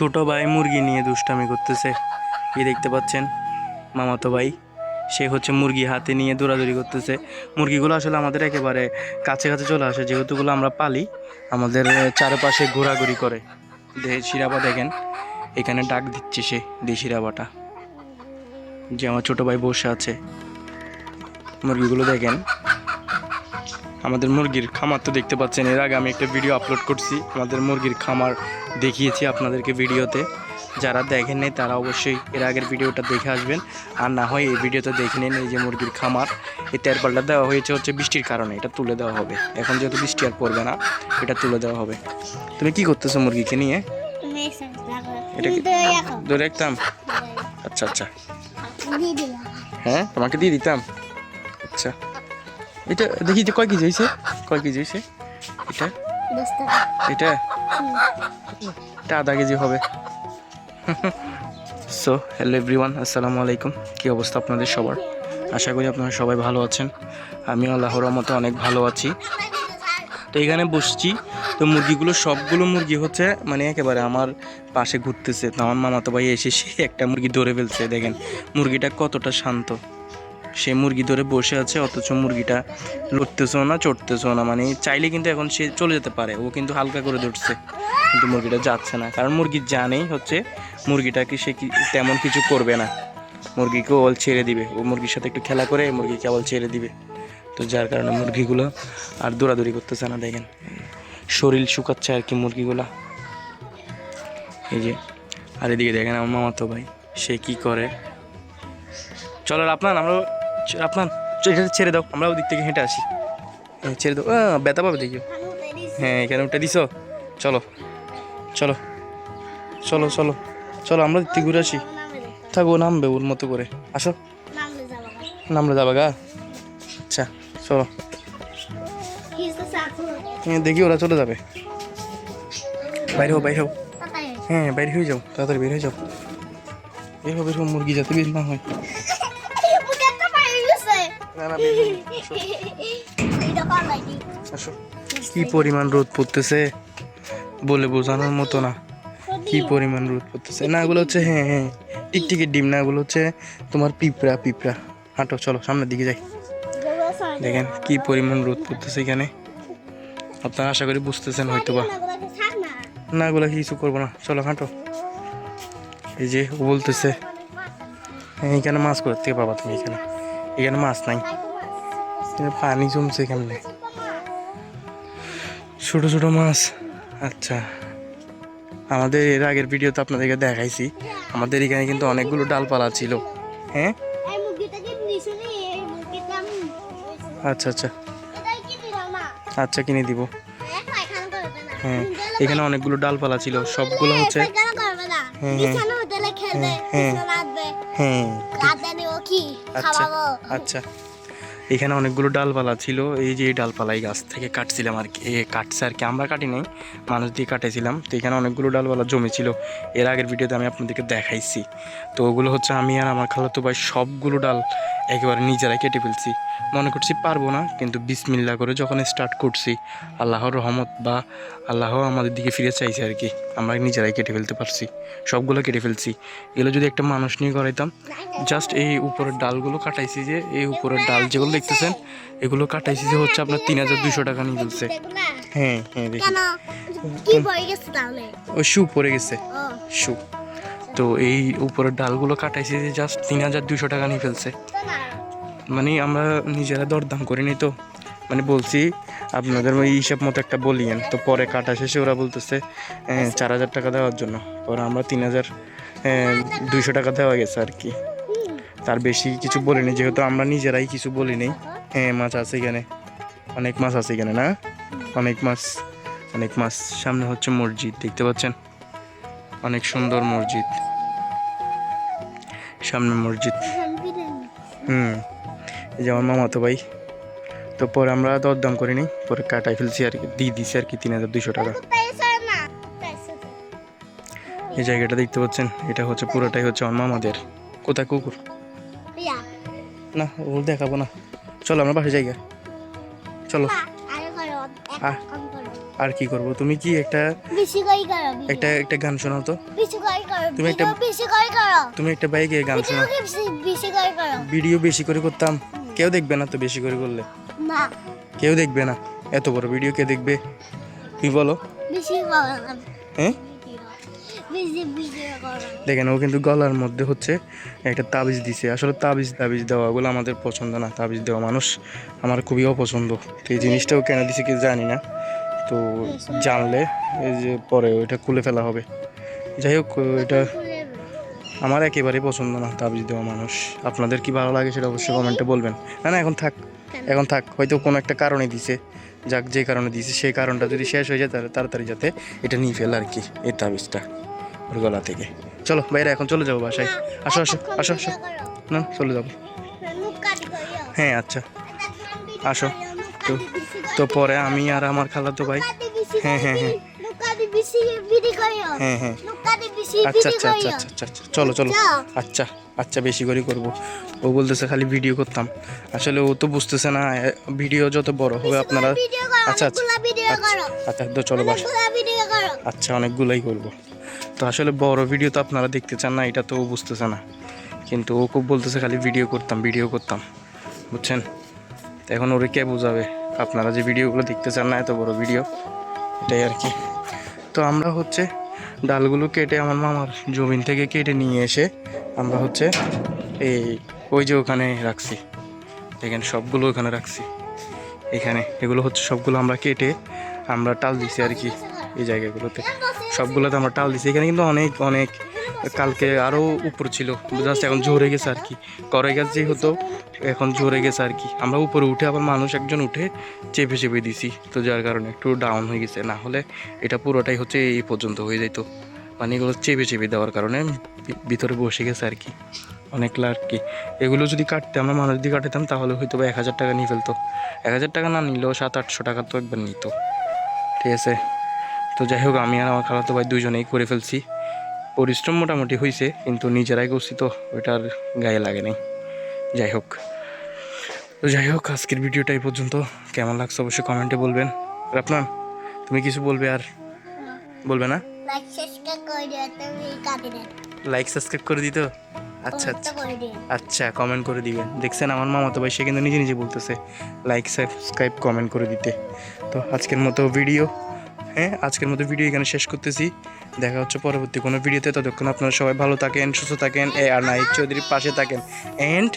ছোট ভাই মুরগি নিয়ে দুষ্টামি করতেছে। কি দেখতে পাচ্ছেন, মামাতো ভাই, সে হচ্ছে মুরগি হাতে নিয়ে দৌড়াদৌড়ি করতেছে। মুরগিগুলো আসলে আমাদের একেবারে কাছে কাছে চলে আসে, যেহেতুগুলো আমরা পালি, আমাদের চারপাশে ঘোরাঘুরি করে। দেশি দেখেন, এখানে ডাক দিচ্ছে সে দেশি রাবাটা যে আমার ছোট ভাই বসে আছে। মুরগিগুলো দেখেন, আমাদের মুরগির খামার তো দেখতে পাচ্ছেন। এর আগে আমি একটা ভিডিও আপলোড করছি, আমাদের মুরগির খামার দেখিয়েছি আপনাদেরকে ভিডিওতে। যারা দেখেন নাই, তারা অবশ্যই এর আগের ভিডিওটা দেখে আসবেন। আর না হয় এই ভিডিওতে দেখে নেন এই যে মুরগির খামার। এই তেরপালটা দেওয়া হয়েছে হচ্ছে বৃষ্টির কারণে, এটা তুলে দেওয়া হবে। এখন যেহেতু বৃষ্টি আর পড়বে না, এটা তুলে দেওয়া হবে। তুমি কি করতেছো মুরগিকে নিয়ে? এটা ধরে রাখতাম? আচ্ছা আচ্ছা। হ্যাঁ তোমাকে দিয়ে দিতাম? আচ্ছা। এটা দেখি যে কয় কেজি হয়েছে? কয় কেজি হয়েছে? এটা? এটা? এটা আধা কেজি হবে। সো হ্যালো এভরিওয়ান আসসালামু আলাইকুম। কী অবস্থা আপনাদের সবার? আশা করি আপনারা সবাই ভালো আছেন। আমি আল্লাহর মতো অনেক ভালো আছি। তো এখানে বসছি। তো মুরগিগুলো, সবগুলো মুরগি হচ্ছে মানে একেবারে আমার পাশে ঘুরতেছে। তো আমার মামাতো ভাই এসে সে একটা মুরগি ধরে ফেলছে, দেখেন। মুরগিটা কতটা শান্ত। সে মুরগি ধরে বসে আছে, অথচ মুরগিটা লড়তেছেও না, চড়তেছেও না। মানে চাইলে কিন্তু এখন সে চলে যেতে পারে, ও কিন্তু হালকা করে ধরছে, কিন্তু মুরগিটা যাচ্ছে না। কারণ মুরগি জানেই হচ্ছে মুরগিটাকে সে কি তেমন কিছু করবে না। মুরগিকে ওল ছেড়ে দিবে, ও মুরগির সাথে একটু খেলা করে, মুরগিকে আবার ছেড়ে দিবে। তো যার কারণে মুরগিগুলো আর দৌড়াদৌড়ি করতেছে না, দেখেন। শরীর শুকাচ্ছে আর কি মুরগিগুলা। এই যে, আর এদিকে দেখেন আমার মামাতো ভাই, সে কি করে? চলো আপনার আমরা আপনার এটা ছেড়ে দাও আমরা ওদিক থেকে হেঁটে আসি। হ্যাঁ, ছেড়ে দাও। ব্যথা পাবে দেখিও হ্যাঁ এখানে উঠে দিছো? চলো চলো চলো চলো চলো আমরা দিক থেকে ঘুরে আসি। থাকো নামবে ওর মতো করে। আসো। নামলে যাবে গা। আচ্ছা চলো। হ্যাঁ দেখি ওরা চলে যাবে। বাইরে হো বাইরে হো হ্যাঁ বাইরে হয়ে যাও তাড়াতাড়ি বের হয়ে যাও। বের হো মুরগি যাতে বের না হয়। না না কি পরিমাণ রোদ পড়তেছে বলে বোঝানোর মতো না। কি পরিমাণ রোদ পড়তেছে? না এগুলো হচ্ছে হ্যাঁ হ্যাঁ টিকটিকির ডিম না এগুলো হচ্ছে তোমার পিঁপড়া পিঁপড়া। হাঁটো চলো সামনের দিকে যাই। দেখেন কি পরিমাণ রোদ পড়তেছে এখানে। আপনারা আশা করি বুঝতেছেন হয়তো বা না এগুলো কিছু করব না। চলো হাঁটো। এই যে ও বলতেছে। হ্যাঁ এখানে মাছ কোথা থেকে পাবা তুমি এখানে? এখানে মাছ নাই। এখানে পানি জমছে কেমনে? ছোট ছোট মাছ। আচ্ছা। আমাদের এর আগের ভিডিওতে আপনাদেরকে দেখাইছি। আমাদের এখানে কিন্তু অনেকগুলো ডালপালা ছিল। হ্যাঁ? আচ্ছা আচ্ছা। আচ্ছা কিনে দিব। হ্যাঁ এখানে অনেকগুলো ডালপালা ছিল। সবগুলো হচ্ছে হ্যাঁ, হ্যাঁ, হ্যাঁ আচ্ছা আচ্ছা। এখানে অনেকগুলো ডালপালা ছিল এই যে এই ডালপালা এই গাছ থেকে কাটছিলাম আর কি। এ কাটছে আর কি আমরা কাটি নাই মানুষ দিয়ে কাটেছিলাম তো এখানে অনেকগুলো ডালপালা জমেছিল এর আগের ভিডিওতে আমি আপনাদেরকে দেখাইছি। তো ওগুলো হচ্ছে আমি আর আমার খালাতো ভাই সবগুলো ডাল একেবারে নিজেরাই কেটে ফেলছি। মনে করছি পারব না কিন্তু বিসমিল্লা করে যখন স্টার্ট করছি আল্লাহর রহমত বা আল্লাহ আমাদের দিকে ফিরে চাইছে আর কি আমরা নিজেরাই কেটে ফেলতে পারছি সবগুলো কেটে ফেলছি। এগুলো যদি একটা মানুষ নিয়ে করাইতাম জাস্ট এই উপরের ডালগুলো কাটাইছি যে এই উপরের ডাল যেগুলো দেখতেছেন এগুলো কাটাইছি যে হচ্ছে আপনার তিন হাজার দুশো টাকা নিয়ে ফেলছে। হ্যাঁ হ্যাঁ দেখি। ওই শু পরে গেছে ও। শু তো এই উপরের ডালগুলো কাটাইছি যে জাস্ট তিন হাজার দুশো টাকা নিয়ে ফেলছে। মানে আমরা নিজেরা দরদাম করিনি তো। মানে বলছি, আপনাদের ওই হিসাব মতো একটা বলিয়েন। তো পরে কাটা শেষে ওরা বলতেছে চার হাজার টাকা দেওয়ার জন্য। পরে আমরা তিন হাজার দুইশো টাকা দেওয়া গেছে আর কি। তার বেশি কিছু বলিনি, যেহেতু আমরা নিজেরাই কিছু বলিনি। হ্যাঁ মাছ আছে এখানে। অনেক মাছ আছে এখানে, না? অনেক মাছ অনেক মাছ। সামনে হচ্ছে মসজিদ, দেখতে পাচ্ছেন? অনেক সুন্দর মসজিদ। সামনে মসজিদ। হুম। এই যে আমার মামাতো ভাই। তো পরে আমরা দরদাম করিনি পরে কাটাই ফেলছি আর কি দিয়ে দিছি আর কি তিন হাজার দুইশো টাকা। এই জায়গাটা দেখতে পাচ্ছেন এটা হচ্ছে পুরোটাই হচ্ছে আমার মামাদের। কোথায় কুকুর? না ও দেখাবো না। চলো আমরা বাসে জায়গা চলো। আহ। আর কি করব? তুমি কি একটা একটা একটা গান শোনাও তো। তুমি একটা- তুমি একটা বাইকে গান শোনাও। ভিডিও বেশি- করে ভিডিও বেশি করে করতাম। কেউ দেখবে না তো বেশি করে করলে? না। কেউ দেখবে না। এত বড় ভিডিও কে দেখবে? তুই বলো? হ্যাঁ? দেখেন ও কিন্তু গলার মধ্যে হচ্ছে একটা তাবিজ দিছে। আসলে তাবিজ তাবিজ দেওয়া ওগুলো আমাদের পছন্দ না। তাবিজ দেওয়া মানুষ আমার খুবই অপছন্দ। এই জিনিসটাও কেন দিছে কি জানি না। তো জানলে এই যে পরে ওইটা খুলে ফেলা হবে। যাই হোক এটা আমার একেবারেই পছন্দ না তাবিজ দেওয়া মানুষ। আপনাদের কি ভালো লাগে সেটা অবশ্যই কমেন্টে বলবেন। না না এখন থাক এখন থাক হয়তো কোনো একটা কারণে দিছে। যাক যে কারণে দিছে সেই কারণটা যদি শেষ হয়ে যায় তাহলে তাড়াতাড়ি যাতে এটা নিয়ে ফেলে আর কি এই তাবিজটা ওর গলা থেকে। চলো বাইরে এখন চলে যাব বাসায়। আসো আসো আসো আসো। না, চলে যাব। হ্যাঁ আচ্ছা। আসো। তো তো পরে আমি আর আমার খালাতো ভাই। হ্যাঁ, হ্যাঁ, হ্যাঁ। হ্যাঁ হ্যাঁ। আচ্ছা আচ্ছা আচ্ছা আচ্ছা আচ্ছা আচ্ছা। চলো চলো। আচ্ছা আচ্ছা বেশি করে করব। ও বলতেছে খালি ভিডিও করতাম। আসলে ও তো বুঝতেছে না ভিডিও যত বড় হবে আপনারা আচ্ছা আচ্ছা। আচ্ছা আচ্ছা তো চলো বাসা। আচ্ছা অনেকগুলাই করব। তো আসলে বড় ভিডিও তো আপনারা দেখতে চান না এটা তো ও বুঝতেছে না। কিন্তু ও খুব বলতেছে খালি ভিডিও করতাম ভিডিও করতাম। বুঝছেন? তো এখন ওরে কে বোঝাবে? আপনারা যে ভিডিওগুলো দেখতে চান না, এত বড় ভিডিও, এটাই আর কি। তো আমরা হচ্ছে ডালগুলো কেটে আমার মামার জমিন থেকে কেটে নিয়ে এসে আমরা হচ্ছে এই, ওই যে ওখানে রাখছি। দেখেন, সবগুলো ওখানে রাখছি। এখানে, এগুলো হচ্ছে সবগুলো আমরা কেটে আমরা টাল দিছি আর কি এই জায়গাগুলোতে। সবগুলোতে আমরা টাল দিছি। এখানে কিন্তু অনেক অনেক কালকে আরও উপর ছিল। জাস্ট এখন ঝরে গেছে আর কি। করে গাছ হতো এখন ঝরে গেছে আর কি। আমরা উপরে উঠে আবার মানুষ একজন উঠে চেপে চেপে দিছি। তো যার কারণে একটু ডাউন হয়ে গেছে। না হলে এটা পুরোটাই হচ্ছে এই পর্যন্ত হয়ে যেত মানে এগুলো চেপে চেপে দেওয়ার কারণে ভিতরে বসে গেছে আর কি। অনেকলা আর কি। এগুলো যদি কাটতে আমরা মানুষ দিয়ে কাটাতাম তাহলে হয়তো বা এক হাজার টাকা নিয়ে ফেলতো। এক হাজার টাকা না নিলেও সাত, আটশো টাকা তো একবার নিত। ঠিক আছে? তো যাই হোক, আমি আর আমার খালাতো ভাই দুজনেই করে ফেলছি। পরিশ্রম মোটামুটি হয়েছে কিন্তু নিজেরাই করছি তো ওইটার গায়ে লাগে নাই। যাই হোক। তো যাই হোক আজকের ভিডিওটা এই পর্যন্ত। কেমন লাগছে অবশ্যই কমেন্টে বলবেন। আপনার তুমি কিছু বলবে আর বলবে না? লাইক সাবস্ক্রাইব করে দিত? আচ্ছা আচ্ছা। আচ্ছা কমেন্ট করে দিবেন। দেখছেন আমার মামা তো ভাই সে কিন্তু নিজে নিজে বলতেছে লাইক সাবস্ক্রাইব কমেন্ট করে দিতে। তো আজকের মতো ভিডিও হ্যাঁ আজকের মতো ভিডিও এখানে শেষ করতেছি। দেখা হচ্ছে পরবর্তী কোনো ভিডিওতে। ততক্ষণ আপনারা সবাই ভালো থাকেন, সুস্থ থাকেন, এ আর নাই চৌধুরীর পাশে থাকেন। অ্যান্ড